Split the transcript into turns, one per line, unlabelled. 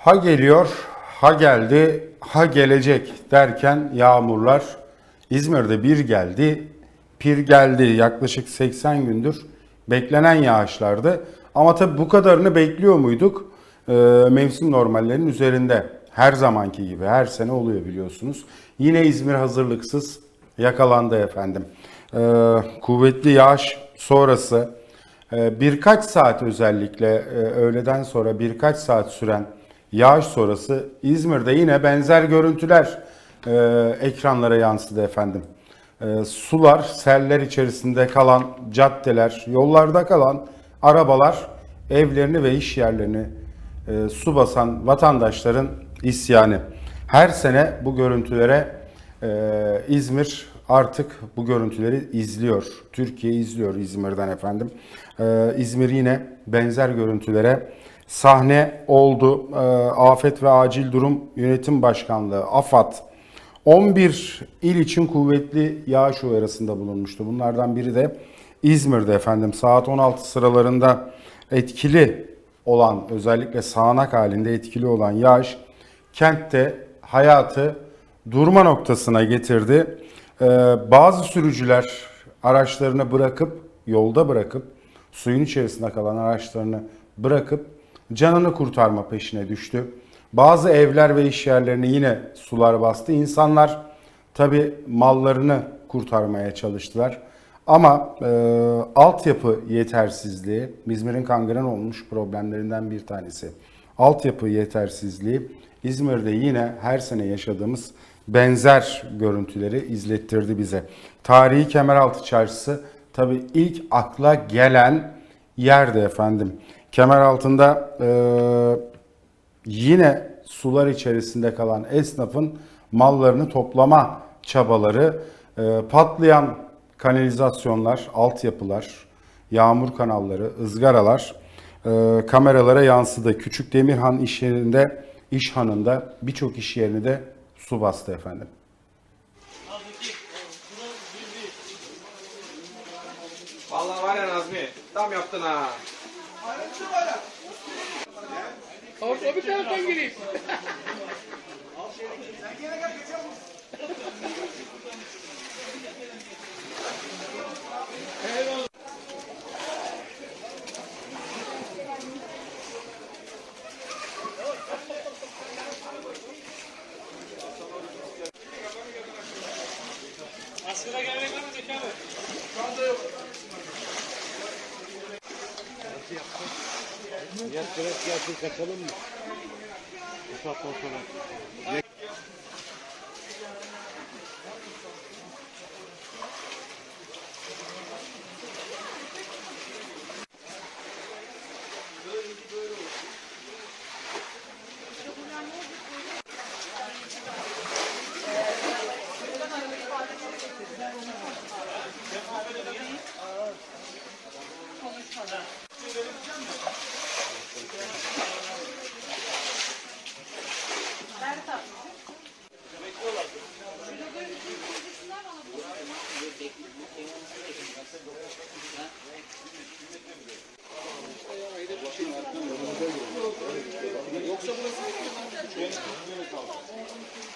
Ha geliyor, ha geldi, ha gelecek derken yağmurlar İzmir'de bir geldi, pir geldi. Yaklaşık 80 gündür beklenen yağışlardı. Ama tabii bu kadarını bekliyor muyduk? Ee, mevsim normallerinin üzerinde. Her zamanki gibi her sene oluyor biliyorsunuz. Yine İzmir hazırlıksız yakalandı efendim. Ee, kuvvetli yağış sonrası ee, Birkaç saat özellikle e, öğleden sonra birkaç saat süren yağış sonrası İzmir'de yine benzer görüntüler e, ekranlara yansıdı efendim. E, Sular, seller içerisinde kalan caddeler, yollarda kalan arabalar evlerini ve iş yerlerini e, su basan vatandaşların isyanı. Her sene bu görüntülere e, İzmir artık bu görüntüleri izliyor. Türkiye izliyor İzmir'den efendim. Ee, İzmir yine benzer görüntülere sahne oldu. Ee, Afet ve Acil Durum Yönetim Başkanlığı, AFAD 11 il için kuvvetli yağış uyarısında bulunmuştu. Bunlardan biri de İzmir'de efendim saat 16 sıralarında etkili olan özellikle sağanak halinde etkili olan yağış kentte hayatı durma noktasına getirdi. Ee, bazı sürücüler araçlarını bırakıp yolda bırakıp suyun içerisinde kalan araçlarını bırakıp canını kurtarma peşine düştü. Bazı evler ve iş yerlerini yine sular bastı. İnsanlar tabi mallarını kurtarmaya çalıştılar. Ama e, altyapı yetersizliği İzmir'in kangren olmuş problemlerinden bir tanesi. Altyapı yetersizliği İzmir'de yine her sene yaşadığımız benzer görüntüleri izlettirdi bize. Tarihi Kemeraltı Çarşısı tabi ilk akla gelen yerde efendim. Kemeraltı'nda e, yine sular içerisinde kalan esnafın mallarını toplama çabaları, e, patlayan kanalizasyonlar, altyapılar, yağmur kanalları, ızgaralar e, kameralara yansıdı. Küçük Demirhan iş yerinde, iş hanında birçok iş yerini de su bastı efendim.
Vallahi var ya Nazmi, tam yaptın ha.
Orta bir taraftan gireyim. Askıda gelmek var mı Zeki abi?
Ya stres gelsin kaçalım mı? Bu saatten sonra. Thank you.